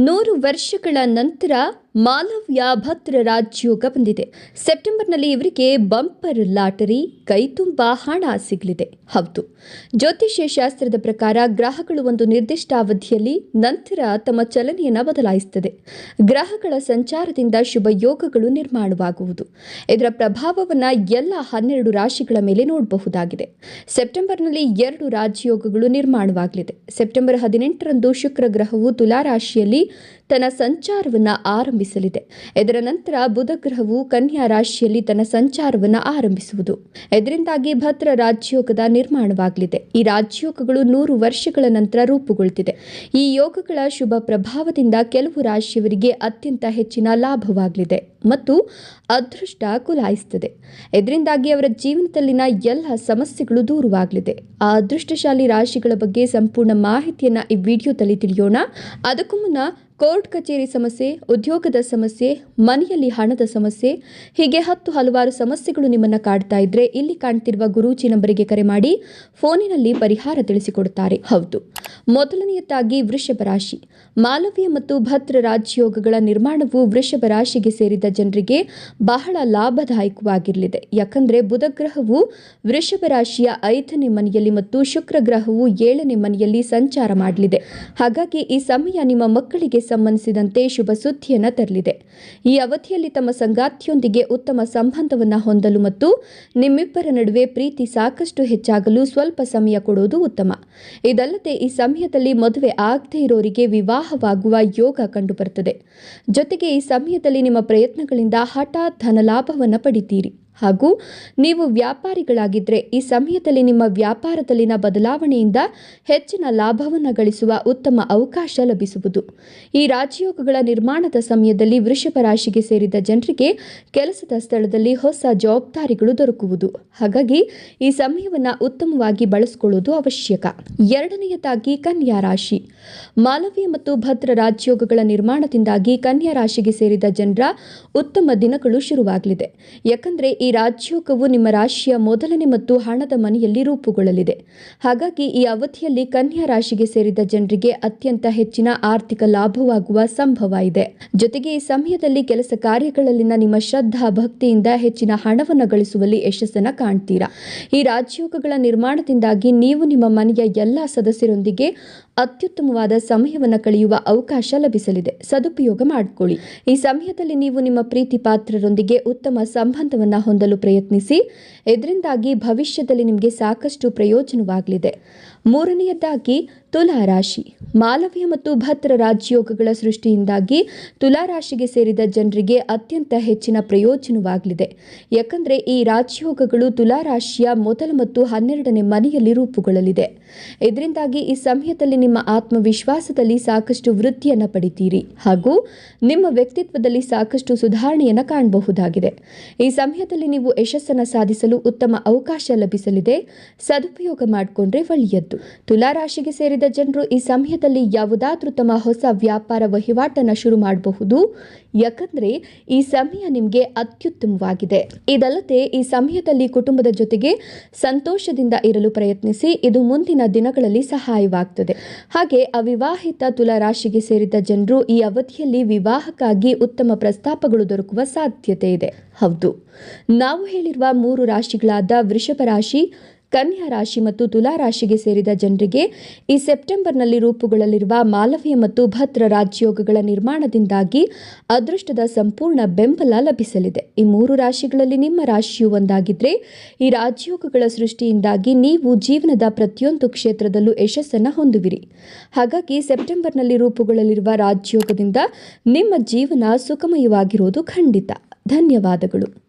ನೂರು ವರ್ಷಗಳ ನಂತರ ಮಾಲವ್ಯ ಭದ್ರ ರಾಜ್ಯೋಗ ಬಂದಿದೆ. ಸೆಪ್ಟೆಂಬರ್ನಲ್ಲಿ ಇವರಿಗೆ ಬಂಪರ್ ಲಾಟರಿ ಕೈತುಂಬ ಹಣ ಸಿಗಲಿದೆ. ಹೌದು. ಜ್ಯೋತಿಷ್ಯ ಶಾಸ್ತ್ರದ ಪ್ರಕಾರ ಗ್ರಹಗಳು ಒಂದು ನಿರ್ದಿಷ್ಟ ಅವಧಿಯಲ್ಲಿ ನಂತರ ತಮ್ಮ ಚಲನೆಯನ್ನು ಬದಲಾಯಿಸುತ್ತದೆ. ಗ್ರಹಗಳ ಸಂಚಾರದಿಂದ ಶುಭ ಯೋಗಗಳು ನಿರ್ಮಾಣವಾಗುವುದು. ಇದರ ಪ್ರಭಾವವನ್ನು ಎಲ್ಲ ಹನ್ನೆರಡು ರಾಶಿಗಳ ಮೇಲೆ ನೋಡಬಹುದಾಗಿದೆ. ಸೆಪ್ಟೆಂಬರ್ನಲ್ಲಿ ಎರಡು ರಾಜಯೋಗಗಳು ನಿರ್ಮಾಣವಾಗಲಿದೆ. ಸೆಪ್ಟೆಂಬರ್ ಹದಿನೆಂಟರಂದು ಶುಕ್ರ ಗ್ರಹವು ತುಲಾ ರಾಶಿಯಲ್ಲಿ ತನ್ನ ಸಂಚಾರವನ್ನು ಆರಂಭಿಸಲಿದೆ ಇದರ ನಂತರ ಬುಧ ಗ್ರಹವು ಕನ್ಯಾ ರಾಶಿಯಲ್ಲಿ ತನ್ನ ಸಂಚಾರವನ್ನು ಆರಂಭಿಸುವುದು. ಇದರಿಂದಾಗಿ ಭದ್ರ ರಾಜ್ಯೋಗದ ನಿರ್ಮಾಣವಾಗಲಿದೆ. ಈ ರಾಜ್ಯೋಗಗಳು ನೂರು ವರ್ಷಗಳ ನಂತರ ರೂಪುಗೊಳ್ತಿದೆ ಈ ಯೋಗಗಳ ಶುಭ ಪ್ರಭಾವದಿಂದ ಕೆಲವು ರಾಶಿಯವರಿಗೆ ಅತ್ಯಂತ ಹೆಚ್ಚಿನ ಲಾಭವಾಗಲಿದೆ. ಮತ್ತು ಅದೃಷ್ಟ ಕುಲಾಯಿಸ್ತದೆ ಇದರಿಂದಾಗಿ ಅವರ ಜೀವನದಲ್ಲಿನ ಎಲ್ಲ ಸಮಸ್ಯೆಗಳು ದೂರವಾಗಲಿದೆ. ಆ ಅದೃಷ್ಟಶಾಲಿ ರಾಶಿಗಳ ಬಗ್ಗೆ ಸಂಪೂರ್ಣ ಮಾಹಿತಿಯನ್ನು ಈ ವಿಡಿಯೋದಲ್ಲಿ ತಿಳಿಯೋಣ. ಅದಕ್ಕೂ ಮುನ್ನ ಕೋರ್ಟ್ ಕಚೇರಿ ಸಮಸ್ಯೆ, ಉದ್ಯೋಗದ ಸಮಸ್ಯೆ, ಮನೆಯಲ್ಲಿ ಹಣದ ಸಮಸ್ಯೆ, ಹೀಗೆ ಹತ್ತು ಹಲವಾರು ಸಮಸ್ಯೆಗಳು ನಿಮ್ಮನ್ನು ಕಾಡ್ತಾ ಇದ್ರೆ ಇಲ್ಲಿ ಕಾಣ್ತಿರುವ ಗುರೂಜಿ ನಂಬರಿಗೆ ಕರೆ ಮಾಡಿ ಫೋನಿನಲ್ಲಿ ಪರಿಹಾರ ತಿಳಿಸಿಕೊಡುತ್ತಾರೆ. ಹೌದು. ಮೊದಲನೆಯದಾಗಿ ವೃಷಭ ರಾಶಿ. ಮಾಲವ್ಯ ಮತ್ತು ಭದ್ರ ರಾಜ್ಯೋಗಗಳ ನಿರ್ಮಾಣವು ವೃಷಭ ರಾಶಿಗೆ ಸೇರಿದ ಜನರಿಗೆ ಬಹಳ ಲಾಭದಾಯಕವಾಗಿರಲಿದೆ. ಯಾಕಂದರೆ ಬುಧ ಗ್ರಹವು ವೃಷಭ ರಾಶಿಯ ಐದನೇ ಮನೆಯಲ್ಲಿ ಮತ್ತು ಶುಕ್ರ ಗ್ರಹವು ಏಳನೇ ಮನೆಯಲ್ಲಿ ಸಂಚಾರ ಮಾಡಲಿದೆ. ಹಾಗಾಗಿ ಈ ಸಮಯ ನಿಮ್ಮ ಮಕ್ಕಳಿಗೆ ಸಂಬಂಧಿಸಿದಂತೆ ಶುಭ ಸುದ್ದಿಯನ್ನು ತರಲಿದೆ. ಈ ಅವಧಿಯಲ್ಲಿ ತಮ್ಮ ಸಂಗಾತಿಯೊಂದಿಗೆ ಉತ್ತಮ ಸಂಬಂಧವನ್ನು ಹೊಂದಲು ಮತ್ತು ನಿಮ್ಮಿಬ್ಬರ ನಡುವೆ ಪ್ರೀತಿ ಸಾಕಷ್ಟು ಹೆಚ್ಚಾಗಲು ಸ್ವಲ್ಪ ಸಮಯ ಕೊಡುವುದು ಉತ್ತಮ. ಇದಲ್ಲದೆ ಈ ಸಮಯದಲ್ಲಿ ಮದುವೆ ಆಗದೇ ಇರೋರಿಗೆ ವಿವಾಹವಾಗುವ ಯೋಗ ಕಂಡುಬರುತ್ತದೆ. ಜೊತೆಗೆ ಈ ಸಮಯದಲ್ಲಿ ನಿಮ್ಮ ಪ್ರಯತ್ನಗಳಿಂದ ಹಠಾತ್ ಧನಲಾಭವನ್ನು ಪಡಿತೀರಿ. ಹಾಗೂ ನೀವು ವ್ಯಾಪಾರಿಗಳಾಗಿದ್ದರೆ ಈ ಸಮಯದಲ್ಲಿ ನಿಮ್ಮ ವ್ಯಾಪಾರದಲ್ಲಿನ ಬದಲಾವಣೆಯಿಂದ ಹೆಚ್ಚಿನ ಲಾಭವನ್ನು ಗಳಿಸುವ ಉತ್ತಮ ಅವಕಾಶ ಲಭಿಸುವುದು. ಈ ರಾಜಯೋಗಗಳ ನಿರ್ಮಾಣದ ಸಮಯದಲ್ಲಿ ವೃಷಭ ರಾಶಿಗೆ ಸೇರಿದ ಜನರಿಗೆ ಕೆಲಸದ ಸ್ಥಳದಲ್ಲಿ ಹೊಸ ಜವಾಬ್ದಾರಿಗಳು ದೊರಕುವುದು. ಹಾಗಾಗಿ ಈ ಸಮಯವನ್ನು ಉತ್ತಮವಾಗಿ ಬಳಸಿಕೊಳ್ಳುವುದು ಅವಶ್ಯಕ. ಎರಡನೆಯದಾಗಿ ಕನ್ಯಾ ರಾಶಿ. ಮಾಲವ್ಯ ಮತ್ತು ಭದ್ರ ರಾಜ್ಯೋಗಗಳ ನಿರ್ಮಾಣದಿಂದಾಗಿ ಕನ್ಯಾ ರಾಶಿಗೆ ಸೇರಿದ ಜನರ ಉತ್ತಮ ದಿನಗಳು ಶುರುವಾಗಲಿದೆ. ಯಾಕಂದರೆ ರಾಜ್ಯೋಗವು ನಿಮ್ಮ ರಾಶಿಯ ಮೊದಲನೇ ಮತ್ತು ಹಣದ ಮನೆಯಲ್ಲಿ ರೂಪುಗೊಳ್ಳಲಿದೆ. ಹಾಗಾಗಿ ಈ ಅವಧಿಯಲ್ಲಿ ಕನ್ಯಾ ರಾಶಿಗೆ ಸೇರಿದ ಜನರಿಗೆ ಅತ್ಯಂತ ಹೆಚ್ಚಿನ ಆರ್ಥಿಕ ಲಾಭವಾಗುವ ಸಂಭವ ಇದೆ ಜೊತೆಗೆ ಈ ಸಮಯದಲ್ಲಿ ಕೆಲಸ ಕಾರ್ಯಗಳಲ್ಲಿನ ನಿಮ್ಮ ಶ್ರದ್ಧಾ ಭಕ್ತಿಯಿಂದ ಹೆಚ್ಚಿನ ಹಣವನ್ನು ಗಳಿಸುವಲ್ಲಿ ಯಶಸ್ಸನ್ನು ಕಾಣ್ತೀರಾ. ಈ ರಾಜ್ಯೋಗಗಳ ನಿರ್ಮಾಣದಿಂದಾಗಿ ನೀವು ನಿಮ್ಮ ಮನೆಯ ಎಲ್ಲ ಸದಸ್ಯರೊಂದಿಗೆ ಅತ್ಯುತ್ತಮವಾದ ಸಮಯವನ್ನು ಕಳೆಯುವ ಅವಕಾಶ ಲಭಿಸಲಿದೆ. ಸದುಪಯೋಗ ಮಾಡಿಕೊಳ್ಳಿ. ಈ ಸಮಯದಲ್ಲಿ ನೀವು ನಿಮ್ಮ ಪ್ರೀತಿ ಪಾತ್ರರೊಂದಿಗೆ ಉತ್ತಮ ಸಂಬಂಧವನ್ನು ಹೊಂದಲು ಪ್ರಯತ್ನಿಸಿ. ಇದರಿಂದಾಗಿ ಭವಿಷ್ಯದಲ್ಲಿ ನಿಮಗೆ ಸಾಕಷ್ಟು ಪ್ರಯೋಜನವಾಗಲಿದೆ. ಮೂರನೆಯದಾಗಿ ತುಲಾ ರಾಶಿ. ಮಾಲವ್ಯ ಮತ್ತು ಭದ್ರ ರಾಜ್ಯೋಗಗಳ ಸೃಷ್ಟಿಯಿಂದಾಗಿ ತುಲಾ ರಾಶಿಗೆ ಸೇರಿದ ಜನರಿಗೆ ಅತ್ಯಂತ ಹೆಚ್ಚಿನ ಪ್ರಯೋಜನವಾಗಲಿದೆ. ಯಾಕಂದರೆ ಈ ರಾಜ್ಯೋಗಗಳು ತುಲಾ ರಾಶಿಯ ಮೊದಲ ಮತ್ತು ಹನ್ನೆರಡನೇ ಮನೆಯಲ್ಲಿ ರೂಪುಗೊಳ್ಳಲಿದೆ. ಇದರಿಂದಾಗಿ ಈ ಸಮಯದಲ್ಲಿ ನಿಮ್ಮ ಆತ್ಮವಿಶ್ವಾಸದಲ್ಲಿ ಸಾಕಷ್ಟು ವೃದ್ಧಿಯನ್ನು ಪಡಿತೀರಿ. ಹಾಗೂ ನಿಮ್ಮ ವ್ಯಕ್ತಿತ್ವದಲ್ಲಿ ಸಾಕಷ್ಟು ಸುಧಾರಣೆಯನ್ನು ಕಾಣಬಹುದಾಗಿದೆ. ಈ ಸಮಯದಲ್ಲಿ ನೀವು ಯಶಸ್ಸನ್ನು ಸಾಧಿಸಲು ಉತ್ತಮ ಅವಕಾಶ ಲಭಿಸಲಿದೆ. ಸದುಪಯೋಗ ಮಾಡಿಕೊಂಡ್ರೆ ಒಳ್ಳೆಯದ್ದು ತುಲಾ ರಾಶಿಗೆ ಸೇರಿದ ಜನರು ಈ ಸಮಯದಲ್ಲಿ ಯಾವುದಾದ್ರೂ ತಮ್ಮ ಹೊಸ ವ್ಯಾಪಾರ ವಹಿವಾಟನ್ನು ಶುರು ಮಾಡಬಹುದು. ಯಾಕಂದ್ರೆ ಈ ಸಮಯ ನಿಮಗೆ ಅತ್ಯುತ್ತಮವಾಗಿದೆ. ಇದಲ್ಲದೆ ಈ ಸಮಯದಲ್ಲಿ ಕುಟುಂಬದ ಜೊತೆಗೆ ಸಂತೋಷದಿಂದ ಇರಲು ಪ್ರಯತ್ನಿಸಿ, ಇದು ಮುಂದಿನ ದಿನಗಳಲ್ಲಿ ಸಹಾಯವಾಗ್ತದೆ. ಹಾಗೆ ಅವಿವಾಹಿತ ತುಲಾ ರಾಶಿಗೆ ಸೇರಿದ ಜನರು ಈ ಅವಧಿಯಲ್ಲಿ ವಿವಾಹಕ್ಕಾಗಿ ಉತ್ತಮ ಪ್ರಸ್ತಾಪಗಳು ದೊರಕುವ ಸಾಧ್ಯತೆ ಇದೆ. ಹೌದು. ನಾವು ಹೇಳಿರುವ ಮೂರು ರಾಶಿಗಳಾದ ವೃಷಭ ರಾಶಿ ಕನ್ಯಾ ರಾಶಿ ಮತ್ತು ತುಲಾ ರಾಶಿಗೆ ಸೇರಿದ ಜನರಿಗೆ ಈ ಸೆಪ್ಟೆಂಬರ್ನಲ್ಲಿ ರೂಪುಗೊಳ್ಳಲಿರುವ ಮಾಲವ್ಯ ಮತ್ತು ಭದ್ರ ರಾಜ್ಯೋಗಗಳ ನಿರ್ಮಾಣದಿಂದಾಗಿ ಅದೃಷ್ಟದ ಸಂಪೂರ್ಣ ಬೆಂಬಲ ಲಭಿಸಲಿದೆ. ಈ ಮೂರು ರಾಶಿಗಳಲ್ಲಿ ನಿಮ್ಮ ರಾಶಿಯು ಒಂದಾಗಿದ್ರೆ ಈ ರಾಜ್ಯೋಗಗಳ ಸೃಷ್ಟಿಯಿಂದಾಗಿ ನೀವು ಜೀವನದ ಪ್ರತಿಯೊಂದು ಕ್ಷೇತ್ರದಲ್ಲೂ ಯಶಸ್ಸನ್ನು ಹೊಂದುವಿರಿ. ಹಾಗಾಗಿ ಸೆಪ್ಟೆಂಬರ್ನಲ್ಲಿ ರೂಪುಗೊಳ್ಳಲಿರುವ ರಾಜ್ಯೋಗದಿಂದ ನಿಮ್ಮ ಜೀವನ ಸುಖಮಯವಾಗಿರುವುದು ಖಂಡಿತ. ಧನ್ಯವಾದಗಳು.